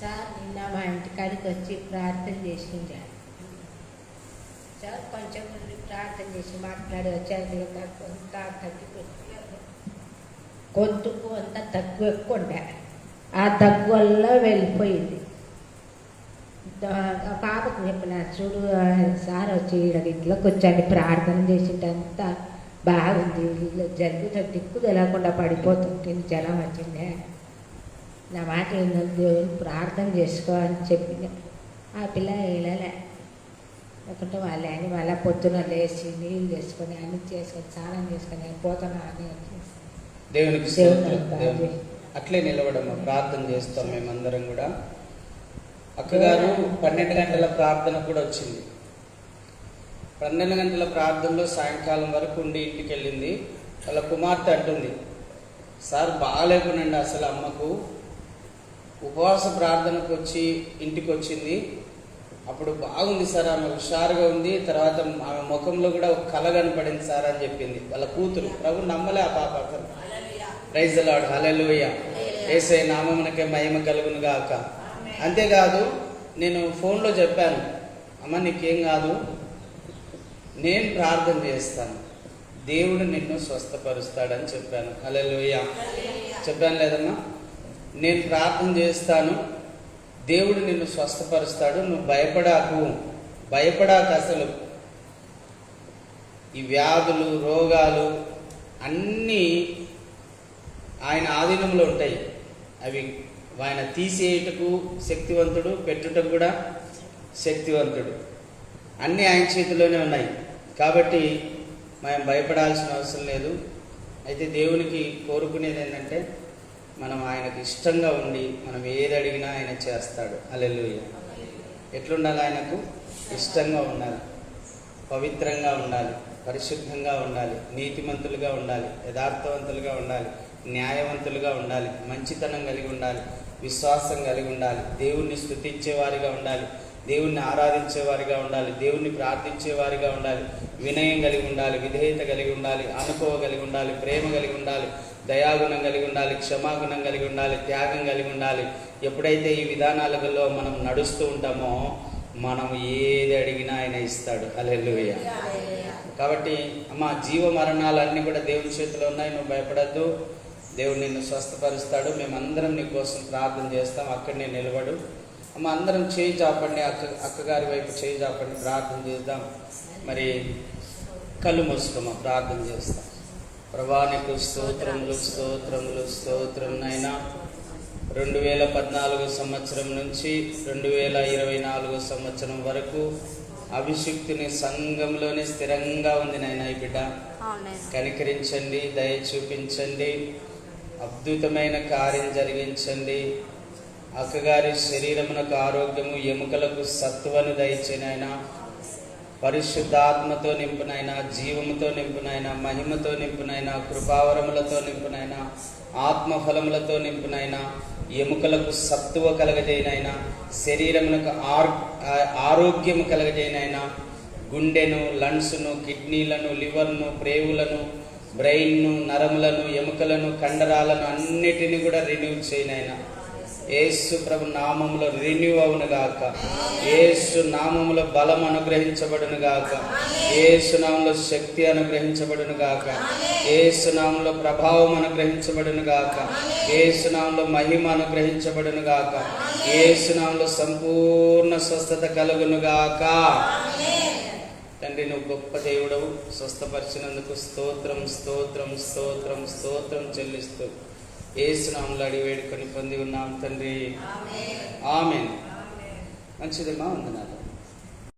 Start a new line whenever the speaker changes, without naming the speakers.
Sir నిన్న మా ఇంటికాడికి వచ్చి ప్రార్థన చేసింది సార్ కొంచెం ముందు ప్రార్థన చేసి మాట్లాడి వచ్చారు కొంత తగ్గిపోయింది గొంతుకు అంత తక్కువ ఎక్కువ ఉండే ఆ దగ్గు వల్ల వెళ్ళిపోయింది. పాపకు చెప్పిన చూడు సార్ వచ్చి ఈడ ఇంట్లో కూర్చొని ప్రార్థన చేసిందంతా బాగుంది. ఇల్లు జరుగుతుంది దిక్కు తెలియకుండా పడిపోతుంది జ్వరం వచ్చిందే. నా మాట ఏంటో దేవుని ప్రార్థన చేసుకో అని చెప్పింది ఆ పిల్ల వెళ్ళలే ఒకటి వాళ్ళే అని మళ్ళీ పొద్దున లేచి నీళ్ళు చేసుకొని అన్ని చేసుకొని స్నానం చేసుకొని పోతున్నా అని
దేవునికి అట్లే నిలబడమ్మా ప్రార్థన చేస్తాం మేమందరం కూడా. అక్కగారు పన్నెండు గంటల ప్రార్థన కూడా వచ్చింది. పన్నెండు గంటల ప్రార్థనలో సాయంకాలం వరకు ఉండి ఇంటికి వెళ్ళింది వాళ్ళ కుమార్తె అంటుంది సార్ బాగాలేకునండి అసలు అమ్మకు. ఉపవాస ప్రార్థనకు వచ్చి ఇంటికి వచ్చింది అప్పుడు బాగుంది సార్ ఆమె హుషారుగా ఉంది. తర్వాత ఆమె ముఖంలో కూడా ఒక కళ కనపడింది సార్ అని చెప్పింది. వాళ్ళ కూతురు. ప్రభు నమ్మలే ఆ పాప అసలు. ప్రైజ్ లాడ్ హల్లెలూయ ఏసే నామమునకే మహిమ కలుగును గాక. అంతేకాదు నేను ఫోన్లో చెప్పాను. అమ్మ నీకేం కాదు. నేను ప్రార్థన చేస్తాను. దేవుడు నిన్ను స్వస్థపరుస్తాడని చెప్పాను. హల్లెలూయ చెప్పాను లేదమ్మా? నేను ప్రార్థన చేస్తాను. దేవుడు నిన్ను స్వస్థపరుస్తాడు. నువ్వు భయపడాకు. భయపడాక అసలు. ఈ వ్యాధులు రోగాలు అన్నీ ఆయన ఆధీనంలో ఉంటాయి. అవి ఆయన తీసేయుటకు శక్తివంతుడు పెట్టుటకు కూడా శక్తివంతుడు. అన్నీ ఆయన చేతిలోనే ఉన్నాయి. కాబట్టి మనం భయపడాల్సిన అవసరం లేదు. అయితే దేవునికి కోరుకునేది ఏంటంటే మనం ఆయనకు ఇష్టంగా ఉండి మనం ఏది అడిగినా ఆయన చేస్తాడు. అల్లెలుయ్య ఎట్లుండాలి ఆయనకు? ఇష్టంగా ఉండాలి. పవిత్రంగా ఉండాలి. పరిశుద్ధంగా ఉండాలి. నీతిమంతులుగా ఉండాలి. యథార్థవంతులుగా ఉండాలి. న్యాయవంతులుగా ఉండాలి. మంచితనం కలిగి ఉండాలి. విశ్వాసం కలిగి ఉండాలి. దేవుణ్ణి స్థుతించేవారిగా ఉండాలి. దేవుణ్ణి ఆరాధించేవారిగా ఉండాలి. దేవుణ్ణి ప్రార్థించేవారిగా ఉండాలి. వినయం కలిగి ఉండాలి. విధేయత కలిగి ఉండాలి. అనుభవ కలిగి ఉండాలి. ప్రేమ కలిగి ఉండాలి. దయాగుణం కలిగి ఉండాలి క్షమాగుణం కలిగి ఉండాలి త్యాగం కలిగి ఉండాలి. ఎప్పుడైతే ఈ విధానాలలో మనం నడుస్తూ ఉంటామో మనం ఏది అడిగినా ఆయన ఇస్తాడు. అలెల్లుయ్య కాబట్టి అమ్మ జీవ మరణాలన్నీ కూడా దేవుని చేతిలో ఉన్నాయి. నువ్వు భయపడద్దు. దేవుడు నిన్ను స్వస్థపరుస్తాడు. మేమందరం నీ కోసం ప్రార్థన చేస్తాం. అక్కడనే నిలబడు. అమ్మ అందరం చేయి చాపండి. అక్క అక్కగారి వైపు చేయి చాపండి. ప్రార్థన చేద్దాం. మరి కళ్ళు మూసుకోమా? ప్రార్థన చేస్తాం. ప్రభా నీకు స్తోత్రములు స్తోత్రములు స్తోత్రం నైనా రెండు వేల పద్నాలుగు సంవత్సరం నుంచి రెండు వేల ఇరవై నాలుగు సంవత్సరం వరకు అభిషిక్తుని సంఘంలోనే స్థిరంగా ఉంది నాయన ఈ బిడ్డ. కనికరించండి దయ చూపించండి అద్భుతమైన కార్యం జరిగించండి. అక్కగారి శరీరమునకు ఆరోగ్యము ఎముకలకు సత్వను దయచేనాయన పరిశుద్ధాత్మతో నింపునైనా జీవముతో నింపునైనా మహిమతో నింపునైనా కృపావరములతో నింపునైనా ఆత్మఫలములతో నింపునైనా ఎముకలకు సత్తువ కలగజేయనైనా శరీరమునకు ఆర్ ఆ- ఆరోగ్యము కలగజేయనైనా గుండెను లంగ్స్ను కిడ్నీలను లివర్ను ప్రేవులను బ్రెయిన్ను నరములను ఎముకలను కండరాలను అన్నిటిని కూడా రిన్యూ చేయనైనా. ఏసు ప్రభు నామములో రెన్యూ అవును గాక. ఏసు నామములో బలం అనుగ్రహించబడును గాక. ఏసు నామంలో శక్తి అనుగ్రహించబడును గాక. ఏసు నామంలో ప్రభావం అనుగ్రహించబడును గాక. ఏసు నామంలో మహిమ అనుగ్రహించబడును గాక. ఏసు నామంలో సంపూర్ణ స్వస్థత కలుగును గాక. తండ్రి నువ్వు గొప్ప దేవుడవు. స్వస్థపరిచినందుకు స్తోత్రం స్తోత్రం స్తోత్రం స్తోత్రం చెల్లిస్తూ ఏసునాములు అడిగి వేడుకొని పొంది ఉన్నాం తండ్రి. ఆమెన్. మంచిదమ్మా వందనాలు.